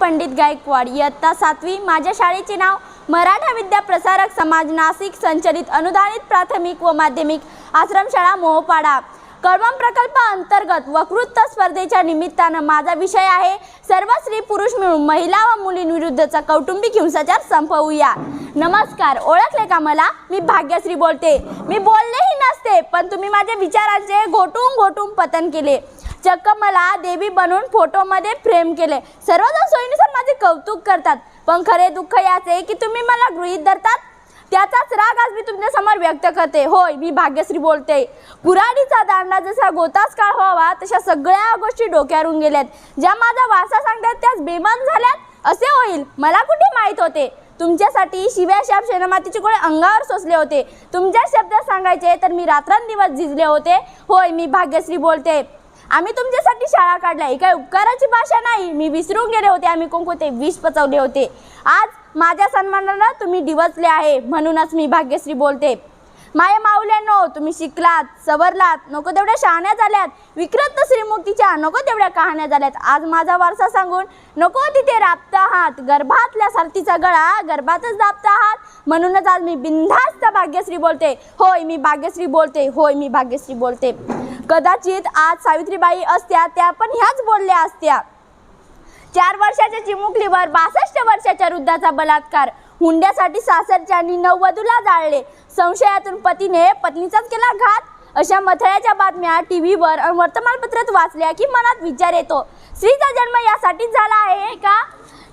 पंडित गायकवाड इयत्ता सातवी माझ्या शाळेचे नाव मराठा विद्या प्रसारक समाज नाशिक संचलित अनुदानित प्राथमिक व माध्यमिक आश्रमशाळा मोहपाडा. कळवम प्रकल्प अंतर्गत वक्तृत्व स्पर्धेच्या निमित्तानं माझा विषय आहे सर्व स्त्री पुरुष मिळून महिला व मुलींविरुद्धचा कौटुंबिक हिंसाचार संपवूया. नमस्कार ओळखले का मला? मी भाग्यश्री बोलते. मी बोललेही नसते पण तुम्ही माझ्या विचारांचे घोटून घोटून पतन केले. चक्क मला देवी बनवून फोटोमध्ये फ्रेम केले. सर्वजण सोयीनुसार माझे कौतुक करतात. पण खरे दुःख याचे की तुम्ही मला गृहीत धरतात? त्याचाच राग आज मी तुमच्यासमोर व्यक्त करते. होय मी भाग्यश्री बोलते. कुराडीचा दांडा जसा गोताच काळ व्हावा तशा सगळ्या गोष्टी डोक्यावरून गेल्यात. ज्या माझा वारसा सांगतात त्याच बेमान झाल्यात. असे होईल. मला कुठे माहीत होते? तुमच्यासाठी शिव्या शाप शेणमातीचे गोळे अंगावर सोसले होते. तुमच्या शब्दात सांगायचे तर मी रात्रंदिवस झिजले होते. होय मी भाग्यश्री बोलते. आम्ही तुमच्यासाठी शाळा काढल्या. ही काय उपकाराची भाषा नाही. मी विसरून गेले होते. आम्ही कोणकोणते विष पचवले होते. आज माझ्या सन्मानाला तुम्ही डिवचले आहे. म्हणूनच मी भाग्यश्री बोलते. माया माऊल्यांनो तुम्ही शिकलात सवरलात नको तेवढ्या शहाण्या झाल्यात. विक्रत श्रीमुक्तीच्या नको तेवढ्या कहाण्या झाल्यात. आज माझा वारसा सांगून नको तिथे राबता आहात. गर्भातल्या सरतीचा गळा गर्भातच दाबता आहात. म्हणूनच आज मी बिनधास्त भाग्यश्री बोलते. होय मी भाग्यश्री बोलते. होय मी भाग्यश्री बोलते. कदाचित आज सावित्रीबाई असत्या त्या पण ह्याच बोलल्या असत्या. चार वर्षाच्या चिमुकलीवर बासष्ट वर्षाच्या वृद्धाचा बलात्कार. हुंड्यासाठी सासरच्यांनी नववधूला जाळले. संशयातून पतीने पत्नीचाच केला घात. अशा मथळ्याच्या बातम्या टी व्हीवर आणि वर्तमानपत्रात वाचल्या की मनात विचार येतो स्त्रीचा जन्म यासाठीच झाला आहे का?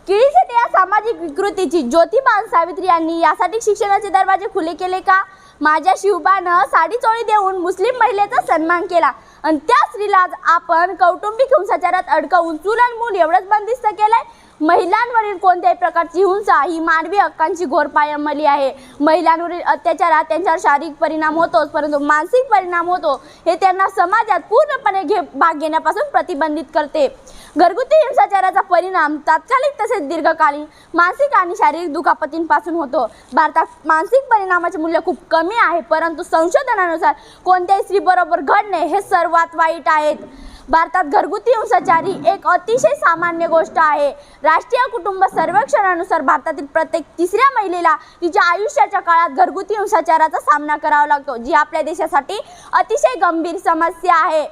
किळीसाठी या सामाजिक विकृतीची ज्योतिबा सावित्री यांनी यासाठी शिक्षणाचे दरवाजे खुले केले का? माझ्या शिवबानं साडी चोळी देऊन मुस्लिम महिलेचा सन्मान केला. आणि त्या स्त्रीला आपण कौटुंबिक हिंसाचारात अडकवून चूल आणि मूल एवढंच बंदिस्त केलंय. महिलांवरील कोणत्याही प्रकारची हिंसा ही मानवी हक्कांची घोर पायमली आहे. महिलांवरील अत्याचारात त्यांच्यावर शारीरिक परिणाम होतोच परंतु मानसिक परिणाम होतो हे त्यांना समाजात पूर्णपणे घे भाग घेण्यापासून प्रतिबंधित करते. घरगुती हिंसाचाराचा परिणाम तात्कालिक तसेच दीर्घकालीन मानसिक आणि शारीरिक दुखापतींपासून होतो. भारतात मानसिक परिणामाचे मूल्य खूप कमी आहे परंतु संशोधनानुसार कोणत्याही स्त्रीबरोबर घडणे हे सर्वात वाईट आहेत भारतात घरगुती हिंसाचार ही एक अतिशय सामान्य गोष्ट आहे. राष्ट्रीय कुटुंब सर्वेक्षणानुसार भारतातील प्रत्येक तिसऱ्या महिलेला तिच्या आयुष्याच्या काळात घरगुती हिंसाचाराचा सामना करावा लागतो जी आपल्या देशासाठी अतिशय गंभीर समस्या आहे.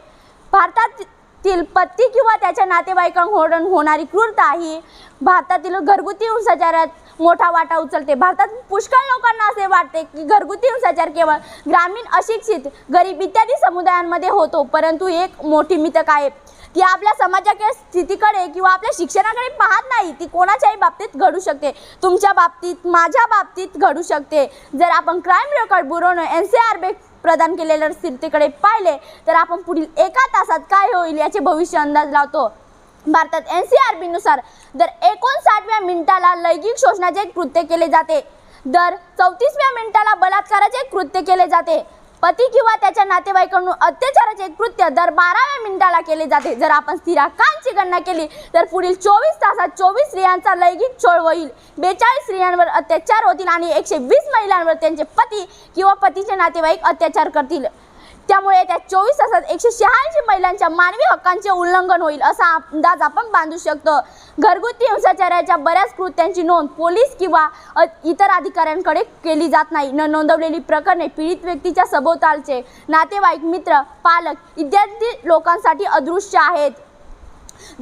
भारतात पती किंवा त्याच्या नातेवाईकांकडून होणारी क्रूरता ही भारतातील घरगुती हिंसाचारात मोठा वाटा उचलते. भारतात पुष्कळ लोकांना असे वाटते की घरगुती हिंसाचार केवळ ग्रामीण अशिक्षित गरीब इत्यादी समुदायांमध्ये होतो परंतु एक मोठी मिथक आहे. ती आपल्या समाजाच्या स्थितीकडे किंवा आपल्या शिक्षणाकडे पाहत नाही ती कोणाच्याही बाबतीत घडू शकते. तुमच्या बाबतीत माझ्या बाबतीत घडू शकते. जर आपण क्राईम रेकॉर्ड ब्युरोनं एन सी आर बी प्रदान केलेल्या स्थितीकडे पाहिले तर आपण पुढील एका तासात काय होईल याचे भविष्य अंदाज लावतो. भारतात एन सी आर बीनुसार दर एकोणसाठव्या मिनिटाला लैंगिक शोषणाचे एक कृत्य केले जाते. दर चौतीसव्या मिनिटाला बलात्काराचे एक कृत्य केले जाते. पती किंवा त्याच्या नातेवाईकांकडून अत्याचाराचे कृत्य दर बाराव्या मिनिटाला केले जाते. जर आपण स्थिरांकांची गणना केली तर पुढील चोवीस तासात चोवीस स्त्रियांचा लैंगिक छळ होईल. बेचाळीस स्त्रियांवर अत्याचार होतील आणि एकशे वीस महिलांवर त्यांचे पती किंवा पतीचे नातेवाईक अत्याचार करतील. त्यामुळे त्या चोवीस तासात एकशे शहाऐंशी महिलांच्या मानवी हक्कांचे उल्लंघन होईल असा अंदाज आपण बांधू शकतो. घरगुती हिंसाचाराच्या बऱ्याच कृत्यांची नोंद पोलीस किंवा इतर अधिकाऱ्यांकडे केली जात नाही. न नोंदवलेली प्रकरणे पीडित व्यक्तीच्या सभोवतालचे नातेवाईक मित्र पालक इत्यादी लोकांसाठी अदृश्य आहेत.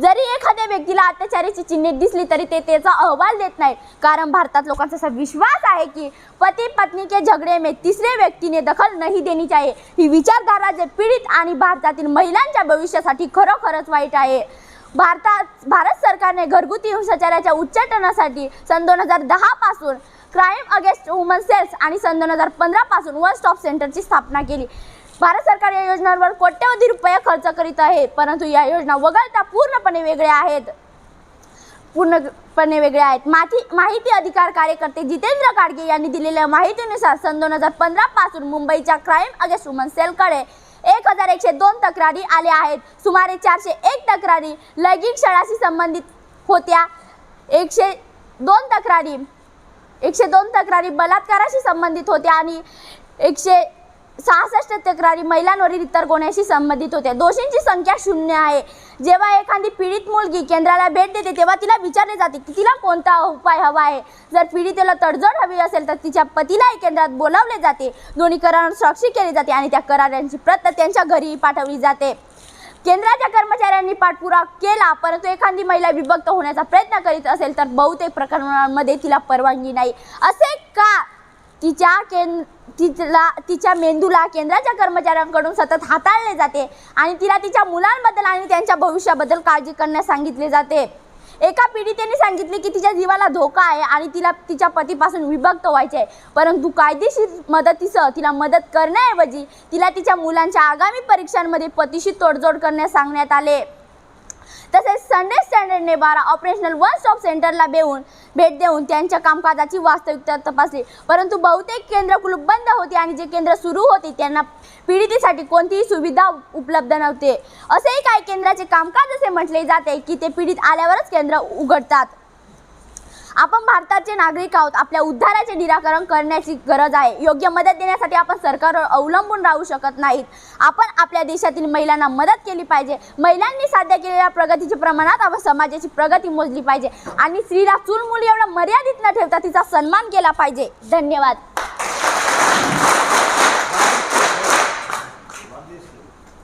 जरी एखाद्या व्यक्तीला अत्याचाराची चिन्हे दिसली तरी ते त्याचा अहवाल देत नाही कारण भारतात लोकांचा असा विश्वास आहे की पती पत्नी के झगडे में तिसरे व्यक्तीने दखल नाही देणी चाहिए ही विचारधारा जे पीडित आणि भारतातील महिलांच्या भविष्यासाठी खरोखरच वाईट आहे. भारतात भारत सरकारने घरगुती हिंसाचाराच्या उच्चाटनासाठी सन दोन हजार दहापासून क्राईम अगेन्स्ट वुमन सेल्स आणि सन दोन हजार पंधरापासून वन स्टॉप सेंटरची स्थापना केली. भारत सरकार या योजनांवर कोट्यवधी रुपये खर्च करीत आहे परंतु या योजना वगळता पूर्णपणे वेगळ्या आहेत. पूर्णपणे वेगळे आहेत. माथी माहिती अधिकार कार्यकर्ते जितेंद्र गाडगे यांनी दिलेल्या माहितीनुसार सन दोन हजार पंधरा पासून मुंबईच्या क्राईम अगेन्स्ट वुमन सेलकडे एक हजार एकशे दोन तक्रारी आल्या आहेत. सुमारे चारशे एक तक्रारी लैंगिक छळाशी संबंधित होत्या. एकशे दोन तक्रारी एकशे दोन तक्रारी बलात्काराशी संबंधित होत्या आणि एकशे सहासष्ट तक्रारी महिलांवरील इतर गुन्ह्याशी संबंधित होते दोषींची संख्या शून्य आहे. जेव्हा एखादी पीडित मुलगी केंद्राला भेट देते तेव्हा तिला विचारले जाते की तिला कोणता उपाय हवा आहे? जर पीडितेला तडजोड हवी असेल तर तिच्या पतीलाही केंद्रात बोलावले जाते. दोन्ही करारांवर स्वाक्षरी केली जाते आणि त्या करारांची प्रत त्यांच्या घरी पाठवली जाते. केंद्राच्या कर्मचाऱ्यांनी पाठपुरा केला परंतु एखादी महिला विभक्त होण्याचा प्रयत्न करीत असेल तर बहुतेक प्रकरणांमध्ये तिला परवानगी नाही. असे का? तिच्या केंद्र तिला तिच्या मेंदूला केंद्राच्या कर्मचाऱ्यांकडून सतत हाताळले जाते आणि तिला तिच्या मुलांबद्दल आणि त्यांच्या भविष्याबद्दल काळजी करण्यास सांगितले जाते. एका पीडितेने सांगितले की तिच्या जीवाला धोका आहे आणि तिला तिच्या पतीपासून विभक्त व्हायचे आहे परंतु कायदेशीर मदतीसह तिला मदत करण्याऐवजी तिला तिच्या मुलांच्या आगामी परीक्षांमध्ये पतीशी तोडजोड करण्यास सांगण्यात आले. तसेच संडे स्टँडर्डने बारा ऑपरेशनल वन स्टॉप सेंटरला बेऊन भेट देऊन त्यांच्या कामकाजाची वास्तविकता तपासली. परंतु बहुतेक केंद्र कुलूप बंद होती आणि जे केंद्र सुरू होते त्यांना पीडितीसाठी कोणतीही सुविधा उपलब्ध नव्हते. असेही काही केंद्राचे कामकाज असे म्हटले जाते की ते पीडित आल्यावरच केंद्र उघडतात. भारताचे नागरिक आहोत. आपल्या उद्धाराचे निराकरण करण्याची गरज आहे. योग्य मदत देण्यासाठी आपण सरकारवर अवलंबून राहू शकत नाहीत. आपण आपल्या देशातील महिलांना मदत केली पाहिजे. महिलांनी साध्य केलेल्या प्रगतीच्या प्रमाणात आपण समाजाची प्रगती मोजली पाहिजे. आणि स्त्रीला चूल मुली एवढं मर्यादित न ठेवता तिचा सन्मान केला पाहिजे. धन्यवाद.